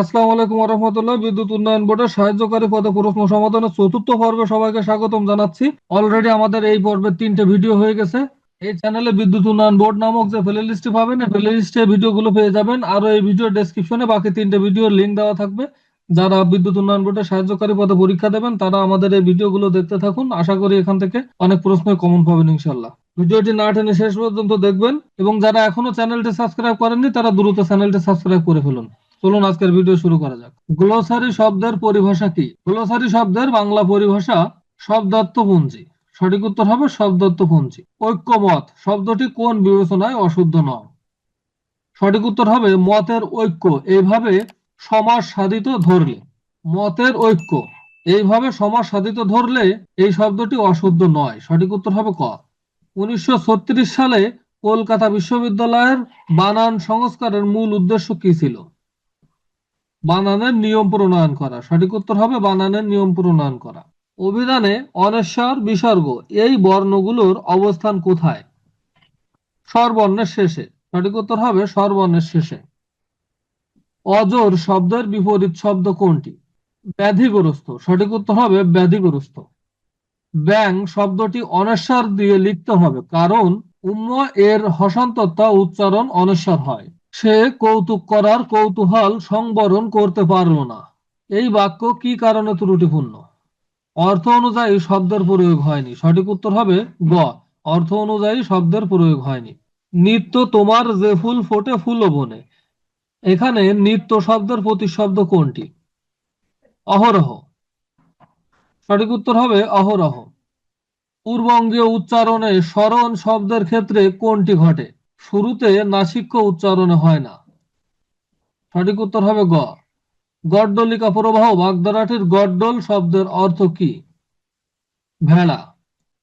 আসসালামু আলাইকুম রহমতুল্লাহ বিদ্যুৎ উন্নয়ন বোর্ডের সাহায্যকারী পদে প্রশ্ন সমাধানের চতুর্থ পর্বে সবাইকে স্বাগতম জানাচ্ছি। অলরেডি আমাদের এই পর্বের তিনটে ভিডিও হয়ে গেছে। এই চ্যানেলে বিদ্যুৎ উন্নয়ন বোর্ড নামক যে প্লে লিস্টটি পাবেন, এই প্লে লিস্টে ভিডিওগুলো পেয়ে যাবেন। আর এই ভিডিও ডেসক্রিপশনে বাকি তিনটে ভিডিওর লিঙ্ক দেওয়া থাকবে। যারা বিদ্যুৎ উন্নয়ন বোর্ডের সাহায্যকারী পদে পরীক্ষা দেবেন, তারা আমাদের এই ভিডিওগুলো দেখতে থাকুন। আশা করি এখান থেকে অনেক প্রশ্ন কমন পাবেন ইনশাল্লাহ ভিডিওটি না টেনে শেষ পর্যন্ত দেখবেন এবং যারা এখনও চ্যানেলটি সাবস্ক্রাইব করেননি, তারা দ্রুত চ্যানেলটি সাবস্ক্রাইব করে ফেলুন। চলুন আজকের ভিডিও শুরু করা যাক। গ্লোসারি শব্দের পরিভাষা কি? গ্লোসারি শব্দের বাংলা পরিভাষা শব্দার্থপঞ্জি। সঠিক উত্তর হবে শব্দার্থপঞ্জি। ঐক্যমত, শব্দটি কোন বিবেচনায় অশুদ্ধ নয়? সঠিক উত্তর হবে মতের ঐক্য, এইভাবে সমাজ সাধিত ধরলে। মতের ঐক্য, এইভাবে সমাজ সাধিত ধরলে এই শব্দটি অশুদ্ধ নয়। সঠিক উত্তর হবে ক। উনিশশো ছত্রিশ সালে কলকাতা বিশ্ববিদ্যালয়ের বানান সংস্কারের মূল উদ্দেশ্য কি ছিল? বানানের নিয়ম প্রণয়ন করা। সঠিক উত্তর হবে বানানের নিয়ম প্রণয়ন করা। অভিধানে অনেশ্বর বিসর্গ, এই বর্ণগুলোর অবস্থান কোথায়? স্বরবর্ণের শেষে। সঠিক উত্তর হবে স্বরবর্ণের শেষে। অজর শব্দের বিপরীত শব্দ কোনটি? ব্যাধিগ্রস্ত। সঠিক উত্তর হবে ব্যাধিগ্রস্ত। ব্যাং শব্দটি অনেশ্বর দিয়ে লিখতে হবে, কারণ উম্ম এর হসন্ততা উচ্চারণ অনেশ্বর হয়। সে কৌতুক করার কৌতূহল সংবরণ করতে পারল না। এই বাক্য কি কারণে ত্রুটিপূর্ণ? অর্থ অনুযায়ী শব্দের প্রয়োগ হয়নি। সঠিক উত্তর হবে গ। অর্থ অনুযায়ী শব্দের প্রয়োগ হয়নি। নিত্য তোমার যে ফুল ফোটে ফুল বনে। এখানে নিত্য শব্দের প্রতিশব্দ কোনটি? অহরহ। সঠিক উত্তর হবে অহরহ। পূর্বঙ্গীয় উচ্চারণে স্মরণ শব্দের ক্ষেত্রে কোনটি ঘটে? শুরুতে নাসিক্য উচ্চারণে হয় না। সঠিক উত্তর হবে গ। গড্ডলিকা প্রবাহ বাগদারাটির গড্ডল শব্দের অর্থ কি? ভেড়া।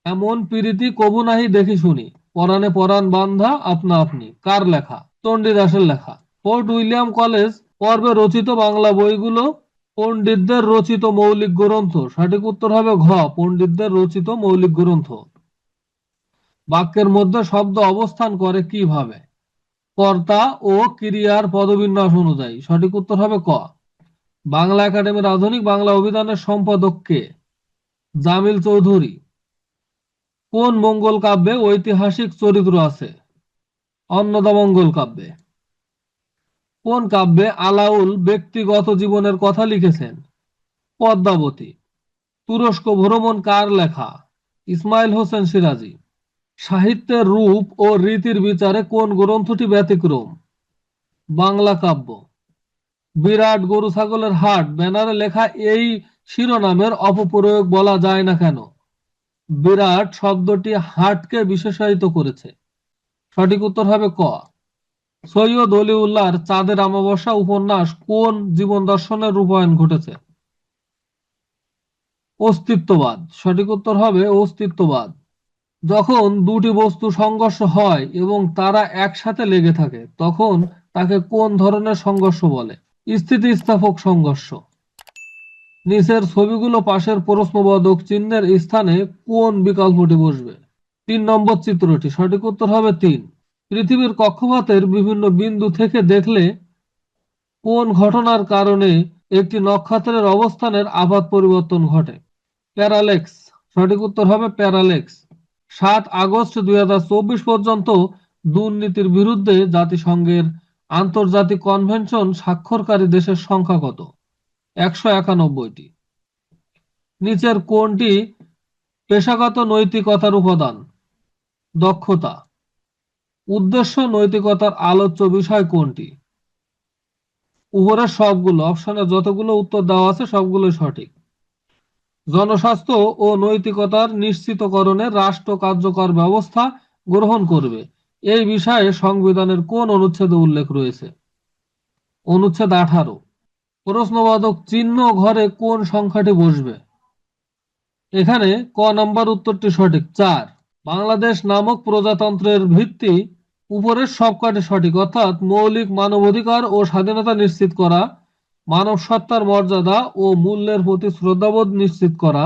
এমন প্রীতি কবু নাহি দেখি শুনি। পরাণে পরাণ বান্ধা আপনা আপনি। কার লেখা? চণ্ডীদাসের লেখা। ফোর্ট উইলিয়াম কলেজ পর্বে রচিত বাংলা বইগুলো পণ্ডিতদের রচিত মৌলিক গ্রন্থ। সঠিক উত্তর হবে ঘ। পণ্ডিতদের রচিত মৌলিক গ্রন্থ। বাক্যের মধ্যে শব্দ অবস্থান করে কীভাবে? কর্তা ও ক্রিয়ার পদবিন্যাস অনুযায়ী। সঠিক উত্তর হবে ক। বাংলা একাডেমির আধুনিক বাংলা অভিধানের সম্পাদক কে? জামিল চৌধুরী। কোন মঙ্গল কাব্যে ঐতিহাসিক চরিত্র আছে? অন্নদা মঙ্গল কাব্যে। কোন কাব্যে আলাউল ব্যক্তিগত জীবনের কথা লিখেছেন? পদ্মাবতী। তুরস্ক ভ্রমণ কার লেখা? ইসমাইল হোসেন সিরাজি। সাহিত্যের রূপ ও রীতির বিচারে কোন গ্রন্থটি ব্যতিক্রম? বাংলা কাব্য। বিরাট গরু ছাগলের হাট, ব্যানারে লেখা এই শিরোনামের অপপ্রয়োগ বলা যায় না কেন? বিরাট শব্দটি হাটকে বিশেষায়িত করেছে। সঠিক উত্তর হবে ক। সৈয়দ অলিউল্লাহর চাঁদের আমাবস্যা উপন্যাস কোন জীবন দর্শনের রূপায়ণ ঘটেছে? অস্তিত্ববাদ। সঠিক উত্তর হবে অস্তিত্ববাদ। যখন দুটি বস্তু সংঘর্ষ হয় এবং তারা একসাথে লেগে থাকে, তখন তাকে কোন ধরনের সংঘর্ষ বলে? স্থিতিস্থাপক সংঘর্ষ। নিচের ছবিগুলো পাশের প্রশ্নবোধক চিহ্নের স্থানে কোন বিকল্পটি বসবে? তিন নম্বর চিত্রটি, সঠিক উত্তর হবে তিন। পৃথিবীর কক্ষপথের বিভিন্ন বিন্দু থেকে দেখলে কোন ঘটনার কারণে একটি নক্ষত্রের অবস্থানের আপাত পরিবর্তন ঘটে? প্যারালেক্স, সঠিক উত্তর হবে প্যারালেক্স। সাত আগস্ট দুই হাজার চব্বিশ পর্যন্ত দুর্নীতির বিরুদ্ধে জাতিসংঘের আন্তর্জাতিক কনভেনশন স্বাক্ষরকারী দেশের সংখ্যা কত? একশো একানব্বইটি। নিচের কোনটি পেশাগত নৈতিকতার উপাদান? দক্ষতা। উদ্দেশ্য নৈতিকতার আলোচ্য বিষয় কোনটি? উপরের সবগুলো, অপশনে যতগুলো উত্তর দেওয়া আছে সবগুলো সঠিক। জনস্বাস্থ্য ও নৈতিকতার নিশ্চিতকরণে রাষ্ট্র কার্যকর ব্যবস্থা গ্রহণ করবে। এই বিষয়ে সংবিধানের কোন অনুচ্ছেদে উল্লেখ রয়েছে? অনুচ্ছেদ আঠারো। প্রশ্নবাদক চিহ্ন ঘরে কোন সংখ্যাটি বসবে? এখানে ক নাম্বার উত্তরটি সঠিক। চার। বাংলাদেশ নামক প্রজাতন্ত্রের ভিত্তি উপরের সবকটি সঠিক, অর্থাৎ মৌলিক মানবাধিকার ও স্বাধীনতা নিশ্চিত করা মানব সত্তার মর্যাদা ও মূল্যের প্রতি শ্রদ্ধাবোধ নিশ্চিত করা,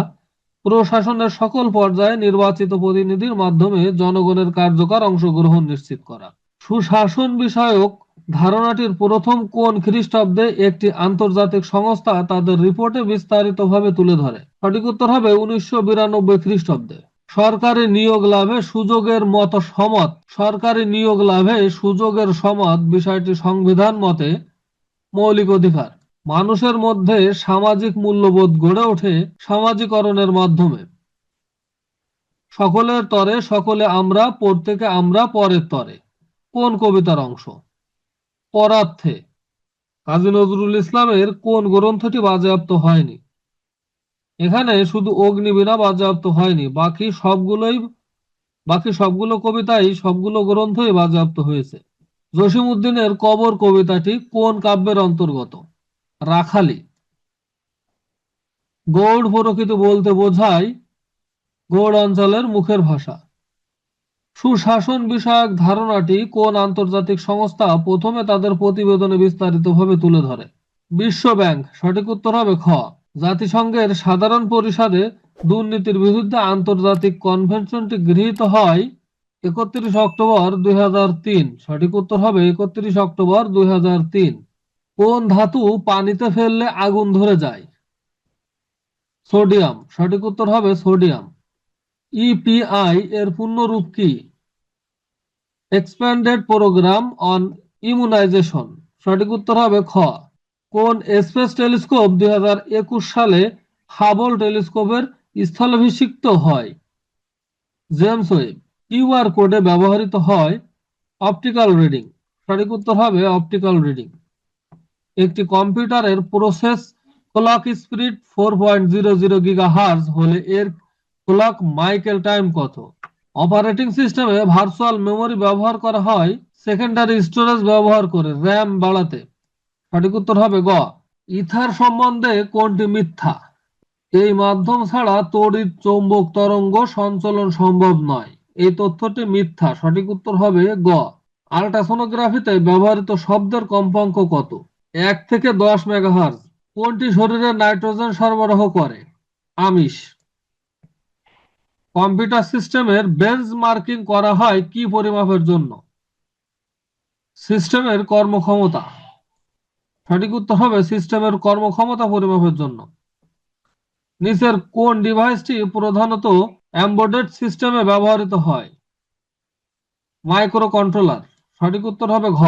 প্রশাসনের সকল পর্যায়ে নির্বাচিত প্রতিনিধির মাধ্যমে জনগণের কার্যকর অংশগ্রহণ নিশ্চিত করা। সুশাসন বিষয়ক ধারণাটির প্রথম কোন খ্রিস্টাব্দে একটি আন্তর্জাতিক সংস্থা তাদের রিপোর্টে বিস্তারিতভাবে তুলে ধরে। সঠিক উত্তর হবে উনিশশো বিরানব্বই খ্রিস্টাব্দে। সরকারি নিয়োগ লাভে সুযোগের মত সমত। সরকারি নিয়োগ লাভে সুযোগের সমত বিষয়টি সংবিধান মতে মৌলিক অধিকার। মানুষের মধ্যে সামাজিক মূল্যবোধ গড়ে ওঠে সামাজিকরণের মাধ্যমে। সকলের তরে সকলে আমরা, প্রত্যেকে আমরা, পরের তরে। কোন কবিতার অংশ? পরার্থে। কাজী নজরুল ইসলামের কোন গ্রন্থটি বাজেয়াপ্ত হয়নি? এখানে শুধু অগ্নিবীণা বাজেয়াপ্ত হয়নি, বাকি সবগুলোই, বাকি সবগুলো কবিতাই, সবগুলো গ্রন্থই বাজেয়াপ্ত হয়েছে। জসিমউদ্দিনের কবর কবিতাটি কোন কাব্যের অন্তর্গত? রাখালি। গৌড় প্রকৃত বলতে বোঝায় গৌড় অঞ্চলের মুখের ভাষা। সুশাসন বিষয়ক ধারণাটি কোন আন্তর্জাতিক সংস্থা প্রথমে তাদের প্রতিবেদনে বিস্তারিতভাবে তুলে ধরে? বিশ্ব ব্যাংক সঠিক উত্তর হবে খ। জাতিসংঘের সাধারণ পরিষদে দুর্নীতির বিরুদ্ধে আন্তর্জাতিক কনভেনশনটি গৃহীত হয় একত্রিশ অক্টোবর দুই হাজার তিন। সঠিক উত্তর হবে একত্রিশ অক্টোবর দুই হাজার তিন। কোন ধাতু পানিতে ফেললে আগুন ধরে যায়? সোডিয়াম। সঠিক উত্তর হবে সোডিয়াম। ইপিআই এর পূর্ণরূপ কি? এক্সপ্যান্ডেড প্রোগ্রাম অন ইমিউনাইজেশন সঠিক উত্তর হবে খ। কোন স্পেস টেলিস্কোপ দুই হাজার একুশ সালে হাবল টেলিস্কোপের স্থলাভিষিক্ত হয়? জেমস ওয়েব কিউআর কোডে ব্যবহৃত হয় অপটিক্যাল রিডিং। সঠিক উত্তর হবে অপটিক্যাল রিডিং। একটি কম্পিউটারের process clock speed four point zero zero gigahertz হলে এর ক্লক মাইকেল টাইম কত? অপারেটিং সিস্টেমে ভার্চুয়াল মেমরি ব্যবহার করা হয় সেকেন্ডারি স্টোরেজ ব্যবহার করে র্যাম বাড়াতে। সঠিক উত্তর হবে গ, ইথার সম্বন্ধে কোনটি মিথ্যা? এই মাধ্যম ছাড়া তড়িৎ, চৌম্বক, তরঙ্গ সঞ্চালন সম্ভব নয়। এই তথ্যটি মিথ্যা। সঠিক উত্তর হবে গ আল্ট্রাসোনোগ্রাফিতে ব্যবহৃত শব্দের কম্পাঙ্ক কত? এক থেকে দশ মেগাহার্জ। কোনটি শরীরে নাইট্রোজেন সরবরাহ করে? আমিষ। কম্পিউটার সিস্টেমের বেঞ্চ মার্কিং করা হয় কি পরিমাপের জন্য? সিস্টেমের কর্মক্ষমতা। সঠিক উত্তর হবে সিস্টেমের কর্মক্ষমতা পরিমাপের জন্য। নিচের কোন ডিভাইসটি প্রধানত এমবেডেড সিস্টেমে ব্যবহৃত হয়? মাইক্রো কন্ট্রোলার সঠিক উত্তর হবে ঘ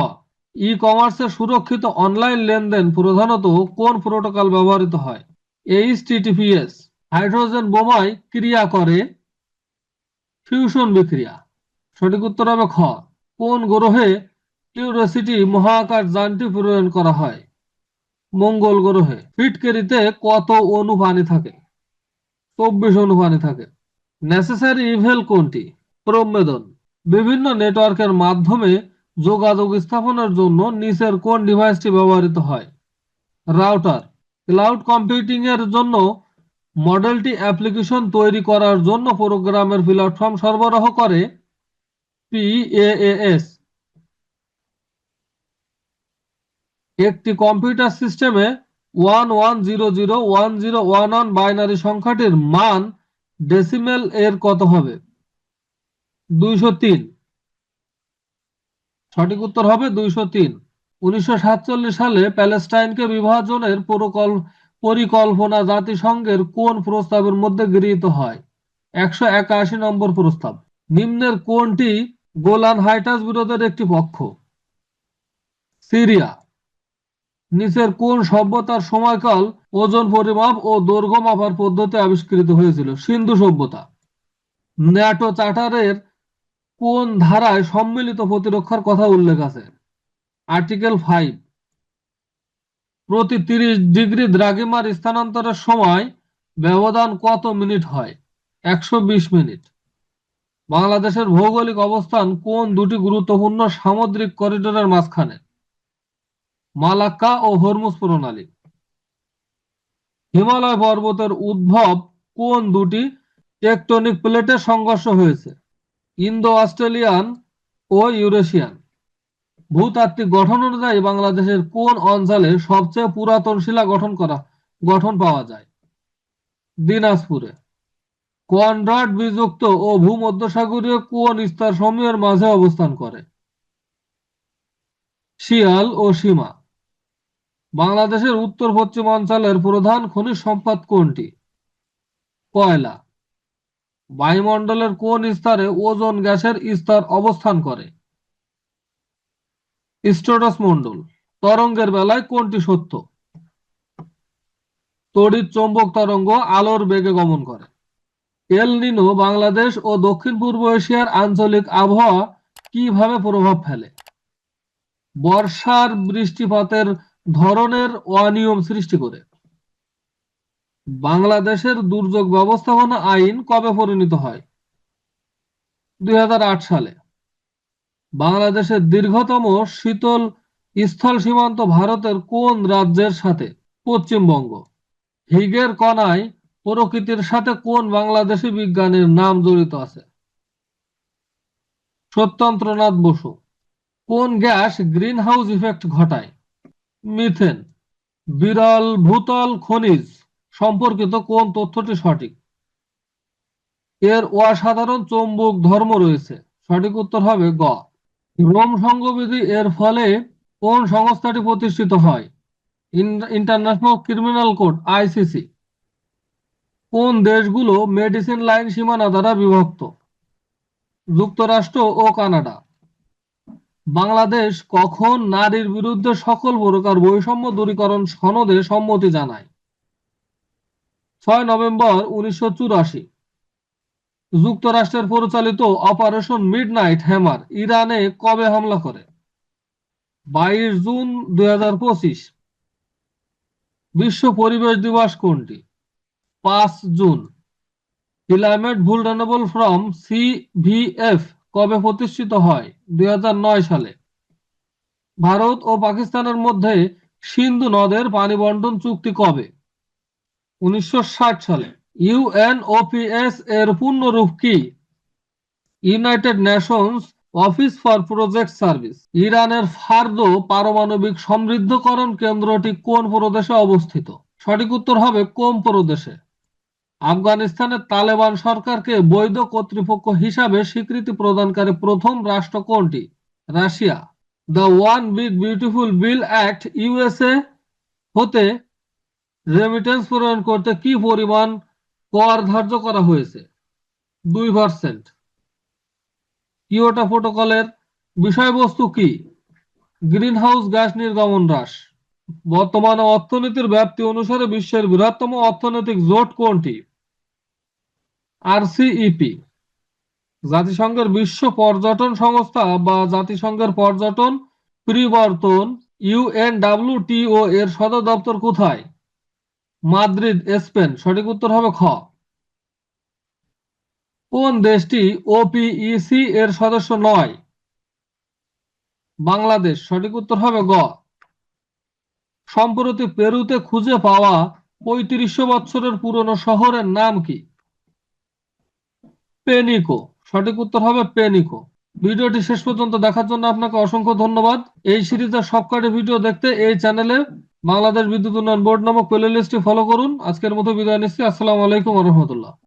ই কমার্সে সুরক্ষিত অনলাইন লেনদেন প্রধানত কোন প্রোটোকল ব্যবহৃত হয়? এইচটিটিপিএস হাইড্রোজেন বোমায় ক্রিয়া করে ফিউশন বিক্রিয়া। সঠিক উত্তর হবে খ। কোন গ্রহে কিউরিওসিটি মহাকাশ যানটি প্রেরণ করা হয়? মঙ্গল গ্রহে। ফিটকেরিতে কত অণু পানি থাকে? চব্বিশ অণু পানি থাকে। নেসেসারি ইভেল কোনটি? প্রমেদন। বিভিন্ন নেটওয়ার্কের মাধ্যমে যোগাযোগ স্থাপনের জন্য নিচের কোন ডিভাইসটি ব্যবহৃত হয়? রাউটার। ক্লাউড কম্পিউটিং এর জন্য মডেলটি অ্যাপ্লিকেশন তৈরি করার জন্য প্রোগ্রামের প্ল্যাটফর্ম সরবরাহ করে পিএএস একটি কম্পিউটার সিস্টেমে one one zero zero one zero one one binary সংখ্যাটির মান ডেসিমেল এর কত হবে? দুইশো তিন। সঠিক উত্তর হবে দুইশো তিন। উনিশশো সালে প্যালেস্টাইনকে বিভাজনের পরিকল্পনা জাতিসংঘের কোন প্রস্তাবের মধ্যে গৃহীত হয়? একশো একাশি নম্বর প্রস্তাব। নিম্নের কোনটি গোলান হাইটাস বিরোধের একটি পক্ষ? সিরিয়া। নিচের কোন সভ্যতার সময়কাল ওজন পরিমাপ ও দৈর্ঘ্য মাপার পদ্ধতি আবিষ্কৃত হয়েছিল? সিন্ধু সভ্যতা। ন্যাটো চার্টারের কোন ধারায় সম্মিলিত প্রতিরক্ষার কথা উল্লেখ আছে? আর্টিকেল ফাইভ প্রতি তিরিশ ডিগ্রি দ্রাঘিমার স্থানান্তরের সময় ব্যবধান কত মিনিট হয়? একশো বিশ মিনিট। বাংলাদেশের ভৌগোলিক অবস্থান কোন দুটি গুরুত্বপূর্ণ সামুদ্রিক করিডোরের মাঝখানে? মালাক্কা ও হরমুজ প্রণালী। হিমালয় পর্বতের উদ্ভব কোন দুটি টেকটনিক প্লেটের সংঘর্ষ হয়েছে? ইন্দো অস্ট্রেলিয়ান ও ইউরেশিয়ান। ভূতাত্ত্বিক গঠন অনুযায়ী বাংলাদেশের কোন অঞ্চলে সবচেয়ে পুরাতন শিলা গঠন করা, গঠন পাওয়া যায়? দিনাজপুরে। কনরাড বিযুক্ত ও ভূমধ্যসাগরীয় কোন স্তর সমূহের মাঝে অবস্থান করে। শিয়াল ও সীমা। বাংলাদেশের উত্তর পশ্চিমাঞ্চলের প্রধান খনিজ সম্পদ কোনটি? কয়লা। বায়ুমণ্ডলের কোন স্তরে ওজোন গ্যাসের স্তর অবস্থান করে? স্ট্রেটাস মণ্ডল, তরঙ্গের বেলায় কোনটি সত্য? তড়িৎ চৌম্বক তরঙ্গ আলোর বেগে গমন করে। এল নিনো বাংলাদেশ ও দক্ষিণ পূর্ব এশিয়ার আঞ্চলিক আবহাওয়া কীভাবে প্রভাব ফেলে? বর্ষার বৃষ্টিপাতের ধরনের অনিয়ম সৃষ্টি করে। বাংলাদেশের দুর্যোগ ব্যবস্থাপনা আইন কবে পরিণত হয়? দুই হাজার আট সালে। বাংলাদেশের দীর্ঘতম শীতল স্থল সীমান্ত ভারতের কোন রাজ্যের সাথে? পশ্চিমবঙ্গ। হিগের কণায় প্রকৃতির সাথে কোন বাংলাদেশি বিজ্ঞানীর নাম জড়িত আছে? সত্যেন্দ্রনাথ বসু। কোন গ্যাস গ্রিন হাউস ইফেক্ট ঘটায়? মিথেন। বিরল ভূতল খনিজ। সম্পর্কিত কোন তথ্যটি সঠিক? এর অসাধারণ চৌম্বক ধর্ম রয়েছে। সঠিক উত্তর হবে গ। রোম সংঘবিধি এর ফলে কোন সংস্থাটি প্রতিষ্ঠিত হয়? ইন্টারন্যাশনাল ক্রিমিনাল কোর্ট আইসিসি কোন দেশগুলো মেডিসিন লাইন সীমানা দ্বারা বিভক্ত? যুক্তরাষ্ট্র ও কানাডা। বাংলাদেশ কখন নারীর বিরুদ্ধে সকল প্রকার বৈষম্য দূরীকরণ সনদে সম্মতি জানায়? ছয় নভেম্বর উনিশশো চুরাশি। যুক্তরাষ্ট্রের পরিচালিত অপারেশন মিডনাইট হ্যামার ইরানে কবে হামলা করে? বাইশ জুন দুই বিশ্ব পরিবেশ দিবস কোনটি? পাঁচ June. Climate vulnerable forum CVF কবে প্রতিষ্ঠিত হয়? দুই হাজার নয় সালে। ভারত ও পাকিস্তানের মধ্যে সিন্ধু নদের পানি বন্টন চুক্তি কবে? উনিশশো ষাট সালে ইউএনওপিএস এর পূর্ণরূপ কি? United Nations Office for Project Service. ইরানের ফার্দো পারমাণবিক সমৃদ্ধকরণ কেন্দ্রটি কোন প্রদেশে অবস্থিত? সঠিক উত্তর হবে কোম প্রদেশে। আফগানিস্তানের তালেবান সরকারকে বৈধ কর্তৃপক্ষ হিসাবে স্বীকৃতি প্রদানকারী প্রথম রাষ্ট্র কোনটি? Russia. The one big beautiful bill act USA হতে রেমিটেন্স প্রেরণ করতে কি পরিমাণ কর ধার্য করা হয়েছে? দুই পার্সেন্ট কিওটা প্রোটোকলের বিষয়বস্তু কি? গ্রিনহাউস গ্যাস নির্গমন হ্রাস। বর্তমানে অর্থনীতির ব্যাপ্তি অনুসারে বিশ্বের বৃহত্তম অর্থনৈতিক জোট কোনটি? আরসিইপি। জাতিসংঘের বিশ্ব পর্যটন সংস্থা বা জাতিসংঘের পর্যটন পরিবর্তন ইউএনডাব্লিউটিও এর সদর দপ্তর কোথায়? Madrid, Spain. সঠিক উত্তর হবে খ। কোন দেশটি ওপিইসি এর সদস্য নয়? বাংলাদেশ। সঠিক উত্তর হবে গ। সম্প্রতি পেরুতে খুঁজে পাওয়া পঁয়ত্রিশশো বছরের পুরনো শহরের নাম কি? পেনিকো। সঠিক উত্তর হবে পেনিকো। ভিডিওটি শেষ পর্যন্ত দেখার জন্য আপনাকে অসংখ্য ধন্যবাদ। এই সিরিজের সবকটি ভিডিও দেখতে এই চ্যানেলে বাংলাদেশ বিদ্যুৎ উন্নয়ন বোর্ড নামক প্লে লিস্টটি ফলো করুন। আজকের মতো বিদায় নিচ্ছি। আসসালামু আলাইকুম রহমতুল্লাহ।